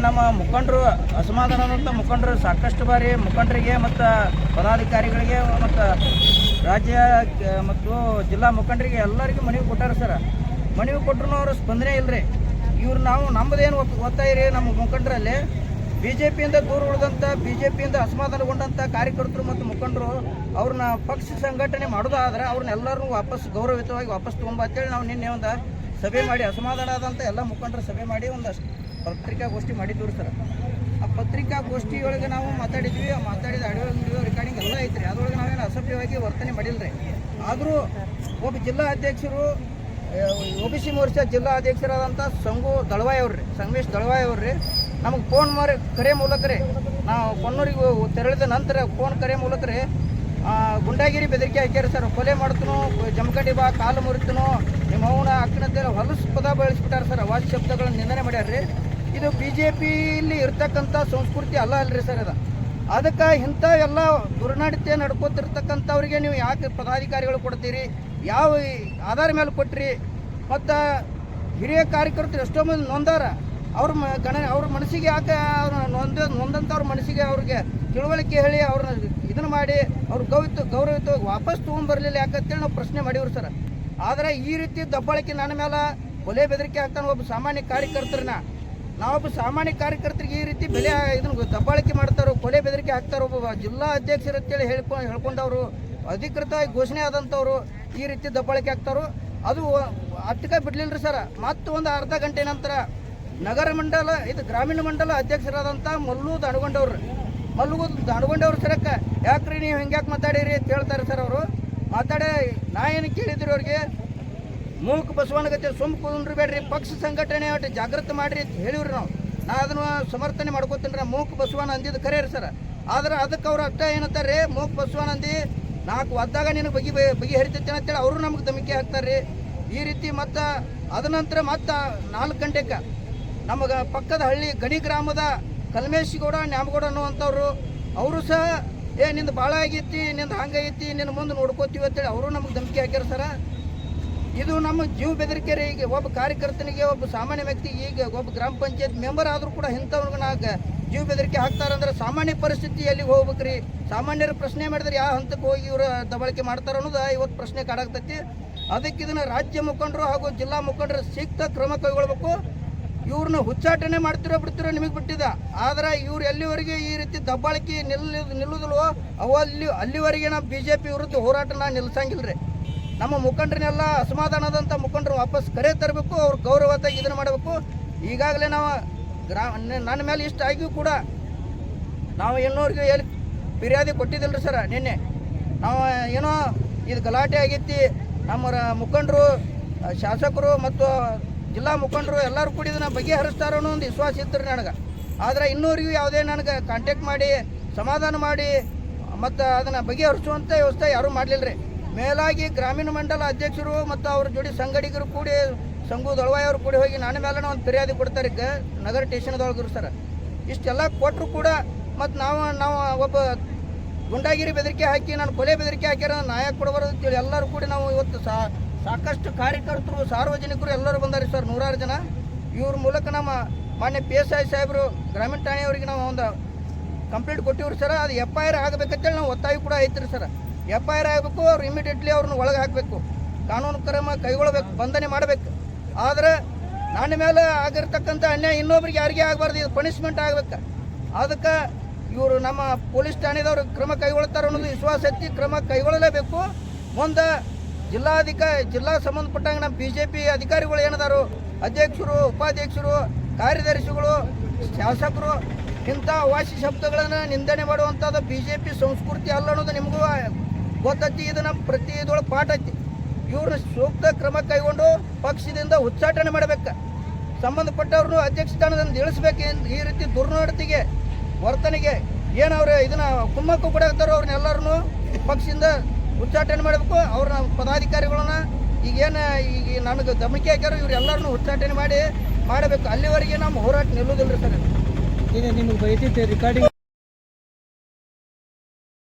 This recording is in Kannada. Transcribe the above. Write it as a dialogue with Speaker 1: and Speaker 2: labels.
Speaker 1: ನಮ್ಮ ಮುಖಂಡರು ಅಸಮಾಧಾನದಂಥ ಮುಖಂಡರು ಸಾಕಷ್ಟು ಬಾರಿ ಮುಖಂಡರಿಗೆ ಮತ್ತು ಪದಾಧಿಕಾರಿಗಳಿಗೆ ಮತ್ತು ರಾಜ್ಯ, ಮತ್ತು ಜಿಲ್ಲಾ ಮುಖಂಡರಿಗೆ ಎಲ್ಲರಿಗೂ ಮನವಿ ಕೊಟ್ಟಾರ ಸರ್. ಮನವಿ ಕೊಟ್ಟರು ಅವರು ಸ್ಪಂದನೆ ಇಲ್ಲರಿ ಇವ್ರು ನಾವು ನಮ್ಮದೇನು ಒತ್ತಾಯ ರೀ ನಮ್ಮ ಮುಖಂಡರಲ್ಲಿ. ಬಿ ಜೆ ಪಿಯಿಂದ ದೂರ ಉಳಿದಂಥ ಬಿ ಜೆ ಪಿಯಿಂದ ಅಸಮಾಧಾನಗೊಂಡಂಥ ಕಾರ್ಯಕರ್ತರು ಮತ್ತು ಮುಖಂಡರು ಅವ್ರನ್ನ ಪಕ್ಷ ಸಂಘಟನೆ ಮಾಡೋದಾದ್ರೆ ಅವ್ರನ್ನೆಲ್ಲರೂ ವಾಪಸ್ ಗೌರವಯುತವಾಗಿ ವಾಪಸ್ ತೊಗೊಂಬ ಅಂತೇಳಿ ನಾವು ನಿನ್ನೆ ಒಂದು ಸಭೆ ಮಾಡಿ ಅಸಮಾಧಾನ ಆದಂಥ ಎಲ್ಲ ಮುಖಂಡರು ಸಭೆ ಮಾಡಿ ಒಂದಷ್ಟು ಪತ್ರಿಕಾಗೋಷ್ಠಿ ಮಾಡಿದ್ದರು ಸರ್ ಆ ಪತ್ರಿಕಾಗೋಷ್ಠಿಯೊಳಗೆ ನಾವು ಮಾತಾಡಿದ್ವಿ, ಆ ಮಾತಾಡಿದ ಆಡಿಯೋ ವಿಡಿಯೋ ರೆಕಾರ್ಡಿಂಗ್ ಎಲ್ಲ ಐತ್ರಿ. ಅದರೊಳಗೆ ನಾವೇನು ಅಸಭ್ಯವಾಗಿ ವರ್ತನೆ ಮಾಡಿಲ್ಲ ರೀ ಆದರೂ ಒಬ್ಬ ಜಿಲ್ಲಾ ಅಧ್ಯಕ್ಷರು ಒ ಬಿ ಸಿ ಮೋರ್ಚಾ ಜಿಲ್ಲಾ ಅಧ್ಯಕ್ಷರಾದಂಥ ಸಂಗು ದಳವಾಯಿ ಅವ್ರಿ ಸಂಗಮೇಶ್ ದಳವಾಯ್ ಅವ್ರಿ ನಮಗೆ ಫೋನ್ ಮಾಡಿ, ಕರೆ ಮೂಲಕ ರೀ, ನಾವು ಕೊನ್ನೂರಿಗೆ ತೆರಳಿದ ನಂತರ ಫೋನ್ ಕರೆ ಮೂಲಕ ರೀ ಗುಂಡಾಗಿರಿ ಬೆದರಿಕೆ ಹಾಕ್ಯಾರ ಸರ್. ಕೊಲೆ ಮಾಡ್ತನು, ಜಮಖಂಡಿ ಬಾ, ಕಾಲು ಮುರಿತನು, ನಿಮ್ಮ ಅವನ ಅಕ್ಕನದ್ದೆಲ್ಲ ಹೊಲಸು ಪದ ಬಳಸ್ಬಿಟ್ಟಾರ ಸರ್. ಅವಾಜ್ ಶಬ್ದಗಳನ್ನ ನಿಂದನೆ ಮಾಡ್ಯಾರ್ರಿ. ಇದು ಬಿ ಜೆ ಪಿಲಿ ಇರ್ತಕ್ಕಂಥ ಸಂಸ್ಕೃತಿ ಅಲ್ಲ ಅಲ್ರಿ ಸರ್ ಅದು. ಅದಕ್ಕೆ ಇಂಥ ಎಲ್ಲ ದುರ್ನಡತೆ ನಡ್ಕೋತಿರ್ತಕ್ಕಂಥವ್ರಿಗೆ ನೀವು ಯಾಕೆ ಪದಾಧಿಕಾರಿಗಳು ಕೊಡ್ತೀರಿ? ಯಾವ ಆಧಾರ ಮೇಲೆ ಕೊಟ್ರಿ? ಮತ್ತು ಹಿರಿಯ ಕಾರ್ಯಕರ್ತರು ಎಷ್ಟೋ ಮಂದಿ ನೊಂದಾರ. ಅವ್ರ ಗಣ ಅವ್ರ ಮನಸ್ಸಿಗೆ ಯಾಕೆ ಅವ್ರ ನೊಂದ ನೊಂದಂಥವ್ರ ಮನಸ್ಸಿಗೆ ಅವ್ರಿಗೆ ತಿಳುವಳಿಕೆ ಹೇಳಿ ಅವ್ರನ್ನ ಇದನ್ನು ಮಾಡಿ ಅವ್ರ ಗೌರವಿತ ಗೌರವಿತವಾಗಿ ವಾಪಸ್ ತೊಗೊಂಡ್ಬರಲಿಲ್ಲ ಯಾಕಂತೇಳಿ ನಾವು ಪ್ರಶ್ನೆ ಮಾಡಿವ್ರು ಸರ್. ಆದರೆ ಈ ರೀತಿ ದಬ್ಬಾಳಿಕೆ ನನ್ನ ಮೇಲೆ ಕೊಲೆ ಬೆದರಿಕೆ ಹಾಕ್ತಾನೆ ಒಬ್ಬ ಸಾಮಾನ್ಯ ಕಾರ್ಯಕರ್ತರನ್ನ ನಾವೊಬ್ಬ ಸಾಮಾನ್ಯ ಕಾರ್ಯಕರ್ತರಿಗೆ ಈ ರೀತಿ ಬೆಲೆ ಇದನ್ನು ದಬ್ಬಾಳಿಕೆ ಮಾಡ್ತಾರೋ, ಕೊಲೆ ಬೆದರಿಕೆ ಹಾಕ್ತಾರೋ, ಒಬ್ಬ ಜಿಲ್ಲಾ ಅಧ್ಯಕ್ಷರು ಅಂತೇಳಿ ಹೇಳ್ಕೊಂಡು ಹೇಳ್ಕೊಂಡವರು, ಅಧಿಕೃತವಾಗಿ ಘೋಷಣೆ ಆದಂಥವ್ರು ಈ ರೀತಿ ದಬ್ಬಾಳಿಕೆ ಆಗ್ತಾರೋ ಅದು ಅಟ್ಟಕ ಬಿಡಲಿಲ್ಲ ಸರ್. ಮತ್ತು ಒಂದು ಅರ್ಧ ಗಂಟೆ ನಂತರ ನಗರ ಮಂಡಲ, ಇದು ಗ್ರಾಮೀಣ ಮಂಡಲ ಅಧ್ಯಕ್ಷರಾದಂಥ ಮಲ್ಲು ದಾಣಗೊಂಡವ್ರು. ಮಲ್ಲು ದಾಣಗೊಂಡವ್ರು ಸರಕ್ಕ ಯಾಕ್ರಿ ನೀವು ಹೆಂಗ್ಯಾಕೆ ಮಾತಾಡಿರಿ ಅಂತ ಹೇಳ್ತಾರೆ ಸರ್ ಅವರು. ಮಾತಾಡೇ, ನಾ ಏನು ಕೇಳಿದ್ರಿ ಅವ್ರಿಗೆ? ಮೂಕ ಬಸವನಗತೆ ಸುಮ್ ಕುಂಡ್ರಿ ಬೇಡ್ರಿ ಪಕ್ಷ ಸಂಘಟನೆ ಒಟ್ಟು ಜಾಗೃತ ಮಾಡ್ರಿ ಅಂತ ಹೇಳಿವ್ರಿ ನಾವು. ನಾ ಅದನ್ನು ಸಮರ್ಥನೆ ಮಾಡ್ಕೋತೀನಿ ರೀ, ಮೂಕ ಬಸವನ ಅಂದಿದ್ದು ಖರೆ ರೀ ಸರ್. ಆದ್ರೆ ಅದಕ್ಕೆ ಅವ್ರು ಅಷ್ಟ ಏನಂತಾರೆ ಮೂಕ ಬಸವಣ್ಣ ಅಂದಿ, ನಾಲ್ಕು ಒದ್ದಾಗ ನಿನಗೆ ಬಗಿ ಬಗಿ ಹರಿತೈತೆ ಅಂತೇಳಿ ಅವರು ನಮ್ಗೆ ಧಮಕಿ ಹಾಕ್ತಾರೆ ಈ ರೀತಿ ಮತ್ತು ಅದ ನಂತರ ಮತ್ತು ನಾಲ್ಕು ಗಂಟೆಗೆ ನಮಗೆ ಪಕ್ಕದ ಹಳ್ಳಿ ಗಣಿ ಗ್ರಾಮದ ಕಲ್ಮೇಶಿಗೌಡ, ನ್ಯಾಮಗೌಡ ಅನ್ನುವಂಥವ್ರು, ಅವರು ಸಹ, ಏ, ನಿಂದು ಭಾಳ ಆಗೈತಿ, ನಿಂದು ಹಂಗೈತಿ ನಿನ್ನ ಮುಂದೆ ನೋಡ್ಕೋತೀವಿ ಅಂತೇಳಿ ಅವರು ನಮ್ಗೆ ಧಮಕಿ ಹಾಕ್ಯಾರ ಸರ. ಇದು ನಮ್ಮ ಜೀವ ಬೆದರಿಕೆ ರೀ ಈಗ ಒಬ್ಬ ಕಾರ್ಯಕರ್ತನಿಗೆ ಒಬ್ಬ ಸಾಮಾನ್ಯ ವ್ಯಕ್ತಿ, ಈಗ ಒಬ್ಬ ಗ್ರಾಮ ಪಂಚಾಯತ್ ಮೆಂಬರ್ ಆದರೂ ಕೂಡ ಇಂಥವ್ರಿಗೆ ನಾಗ ಜೀವ ಬೆದರಿಕೆ ಹಾಕ್ತಾರಂದ್ರೆ ಸಾಮಾನ್ಯ ಪರಿಸ್ಥಿತಿ ಎಲ್ಲಿಗೆ ಹೋಗ್ಬೇಕ್ರಿ. ಸಾಮಾನ್ಯರು ಪ್ರಶ್ನೆ ಮಾಡಿದ್ರೆ ಯಾವ ಹಂತಕ್ಕೆ ಹೋಗಿ ಇವರು ದಬಳಿಕೆ ಮಾಡ್ತಾರ ಅನ್ನೋದು ಇವತ್ತು ಪ್ರಶ್ನೆ ಕಾಡಾಗ್ತೈತಿ. ಅದಕ್ಕೆ ಇದನ್ನ ರಾಜ್ಯ ಮುಖಂಡರು ಹಾಗೂ ಜಿಲ್ಲಾ ಮುಖಂಡರು ಸಿಕ್ತ ಕ್ರಮ ಕೈಗೊಳ್ಬೇಕು. ಇವ್ರನ್ನ ಹುಚ್ಚಾಟನೆ ಮಾಡ್ತಿರೋ ಬಿಡ್ತಿರೋ ನಿಮಗೆ ಬಿಟ್ಟಿದೆ. ಆದ್ರೆ ಇವ್ರು ಎಲ್ಲಿವರೆಗೆ ಈ ರೀತಿ ದಬ್ಬಾಳಿಕೆ ನಿಲ್ಲ ನಿಲ್ಲುದಿಲ್ವೋ, ಅವು ಅಲ್ಲಿ, ಅಲ್ಲಿವರೆಗೆ ನಾವು ಬಿ ಜೆ ಪಿ ವಿರುದ್ಧ ಹೋರಾಟನ ನಿಲ್ಸಂಗಿಲ್ಲ ರೀ ನಮ್ಮ ಮುಖಂಡರನ್ನೆಲ್ಲ ಅಸಮಾಧಾನದಂಥ ಮುಖಂಡರು ವಾಪಸ್ ಕರೆ ತರಬೇಕು, ಅವ್ರ ಗೌರವತಾಗಿ ಇದನ್ನು ಮಾಡಬೇಕು. ಈಗಾಗಲೇ ನಾವು ಗ್ರಾ ನನ್ನ ಮೇಲೆ ಇಷ್ಟ ಆಗಿಯೂ ಕೂಡ ನಾವು ಇನ್ನೋರಿಗೂ ಎಲ್ಲಿ ಫಿರ್ಯಾದಿ ಕೊಟ್ಟಿದ್ದಿಲ್ಲ ಸರ್ ನಿನ್ನೆ. ನಾವು ಏನೋ ಇದು ಗಲಾಟೆ ಆಗೈತಿ ನಮ್ಮ ರ- ಮುಖಂಡರು, ಶಾಸಕರು ಮತ್ತು ಜಿಲ್ಲಾ ಮುಖಂಡರು ಎಲ್ಲರೂ ಕೂಡ ಇದನ್ನು ಬಗೆಹರಿಸ್ತಾರೋ ಒಂದು ವಿಶ್ವಾಸ ಇತ್ತು ರೀ ನನಗೆ. ಆದರೆ ಇನ್ನೂರಿಗೂ ಯಾವುದೇ ನನಗೆ ಕಾಂಟ್ಯಾಕ್ಟ್ ಮಾಡಿ, ಸಮಾಧಾನ ಮಾಡಿ ಮತ್ತು ಅದನ್ನು ಬಗೆಹರಿಸುವಂಥ ವ್ಯವಸ್ಥೆ ಯಾರೂ ಮಾಡಲಿಲ್ಲ ರೀ ಮೇಲಾಗಿ ಗ್ರಾಮೀಣ ಮಂಡಲ ಅಧ್ಯಕ್ಷರು ಮತ್ತು ಅವ್ರ ಜೋಡಿ ಸಂಗಡಿಗರು ಕೂಡಿ ಸಂಘು ದಳವಾಯಿ ಅವರು ಕೂಡಿ ಹೋಗಿ ನನ್ನ ಮೇಲೆ ಒಂದು ಫಿರ್ಯಾದಿ ಕೊಡ್ತಾರೆ ಈಗ ನಗರ ಸ್ಟೇಷನ್ದೊಳಗಿರು ಸರ್. ಇಷ್ಟೆಲ್ಲ ಕೊಟ್ಟರು ಕೂಡ ಮತ್ತು ನಾವು ನಾವು ಒಬ್ಬ ಗುಂಡಾಗಿರಿ ಬೆದರಿಕೆ ಹಾಕಿ, ನಾನು ಕೊಲೆ ಬೆದರಿಕೆ ಹಾಕ್ಯಾರ ನ್ಯಾಯ ಕೊಡಬಾರ್ದು ಎಲ್ಲರೂ ಕೂಡ ನಾವು ಇವತ್ತು ಸಾ, ಸಾಕಷ್ಟು ಕಾರ್ಯಕರ್ತರು, ಸಾರ್ವಜನಿಕರು ಎಲ್ಲರೂ ಬಂದಾರೆ ಸರ್, ನೂರಾರು ಜನ. ಇವ್ರ ಮೂಲಕ ನಮ್ಮ ಮಾನ್ಯ ಪಿ ಎಸ್ ಐ ಸಾಹೇಬರು, ಗ್ರಾಮೀಣ ಠಾಣೆಯವರಿಗೆ ನಾವು ಒಂದು ಕಂಪ್ಲೇಂಟ್ ಕೊಟ್ಟಿವ್ರಿ ಸರ್. ಅದು ಎಫ್ ಐ ಆರ್ ಆಗಬೇಕಂತೇಳಿ ನಾವು ಒತ್ತಾಯ ಕೂಡ ಐತ್ರಿ ಸರ್. ಎಫ್ ಐ ಆರ್ ಆಗಬೇಕು, ಅವ್ರು ಇಮಿಡಿಯೇಟ್ಲಿ ಅವ್ರನ್ನ ಒಳಗೆ ಹಾಕಬೇಕು. ಕಾನೂನು ಕ್ರಮ ಕೈಗೊಳ್ಳಬೇಕು ಬಂಧನೆ ಮಾಡಬೇಕು. ಆದರೆ ನನ್ನ ಮೇಲೆ ಆಗಿರ್ತಕ್ಕಂಥ ಅನ್ಯಾಯ ಇನ್ನೊಬ್ರಿಗೆ ಯಾರಿಗೆ ಆಗಬಾರ್ದು, ಇದು ಪನಿಷ್ಮೆಂಟ್ ಆಗ್ಬೇಕು. ಅದಕ್ಕೆ ಇವರು ನಮ್ಮ ಪೊಲೀಸ್ ಠಾಣೆದವ್ರು ಕ್ರಮ ಕೈಗೊಳ್ತಾರೆ ಅನ್ನೋದು ವಿಶ್ವಾಸ ಎತ್ತಿ ಕ್ರಮ ಕೈಗೊಳ್ಳಲೇಬೇಕು. ಮುಂದೆ ಜಿಲ್ಲಾಧಿಕಾರಿ ಜಿಲ್ಲಾ ಸಂಬಂಧಪಟ್ಟಂಗೆ ನಮ್ಮ ಬಿ ಜೆ ಪಿ ಅಧಿಕಾರಿಗಳು ಏನದಾರು, ಅಧ್ಯಕ್ಷರು, ಉಪಾಧ್ಯಕ್ಷರು, ಕಾರ್ಯದರ್ಶಿಗಳು, ಶಾಸಕರು, ಇಂಥ ವಾಸಿ ಶಬ್ದಗಳನ್ನು ನಿಂದನೆ ಮಾಡುವಂಥದ್ದು ಬಿ ಜೆ ಪಿ ಸಂಸ್ಕೃತಿ ಅಲ್ಲ ಅನ್ನೋದು ನಿಮಗೂ ಗೊತ್ತೈತಿ, ಇದು ನಮ್ಮ ಪ್ರತಿ ಇದೊಳಗೆ ಪಾಠ ಐತಿ. ಇವ್ರನ್ನ ಸೂಕ್ತ ಕ್ರಮ ಕೈಗೊಂಡು ಪಕ್ಷದಿಂದ ಉಚ್ಚಾಟನೆ ಮಾಡಬೇಕು. ಸಂಬಂಧಪಟ್ಟವ್ರನ್ನು ಅಧ್ಯಕ್ಷ ಸ್ಥಾನದಿಂದ ಇಳಿಸ್ಬೇಕು ಈ ರೀತಿ ದುರ್ನಡತಿಗೆ, ವರ್ತನೆಗೆ ಏನು ಅವ್ರ ಇದನ್ನ ಕುಮ್ಮಕ್ಕು ಕೊಡಾಕ್ತಾರೋ ಅವ್ರನ್ನೆಲ್ಲರನ್ನು ಪಕ್ಷದಿಂದ ಉಚ್ಚಾಟನೆ ಮಾಡಬೇಕು. ಅವ್ರ ಪದಾಧಿಕಾರಿಗಳನ್ನ ಈಗೇನು ಈಗ ನನಗೆ ಧಮಕಿ ಹಾಕ್ಯಾರೋ ಇವ್ರು ಎಲ್ಲರನ್ನು ಉಚ್ಚಾಟನೆ ಮಾಡಿ ಮಾಡಬೇಕು. ಅಲ್ಲಿವರೆಗೆ ನಮ್ಮ ಹೋರಾಟ ನಿಲ್ಲುವುದಿಲ್ಲ ಸರ್.
Speaker 2: ಈಗ ನಿಮಗೆ ಬೈತೈತೆ ರೆಕಾರ್ಡಿಂಗ್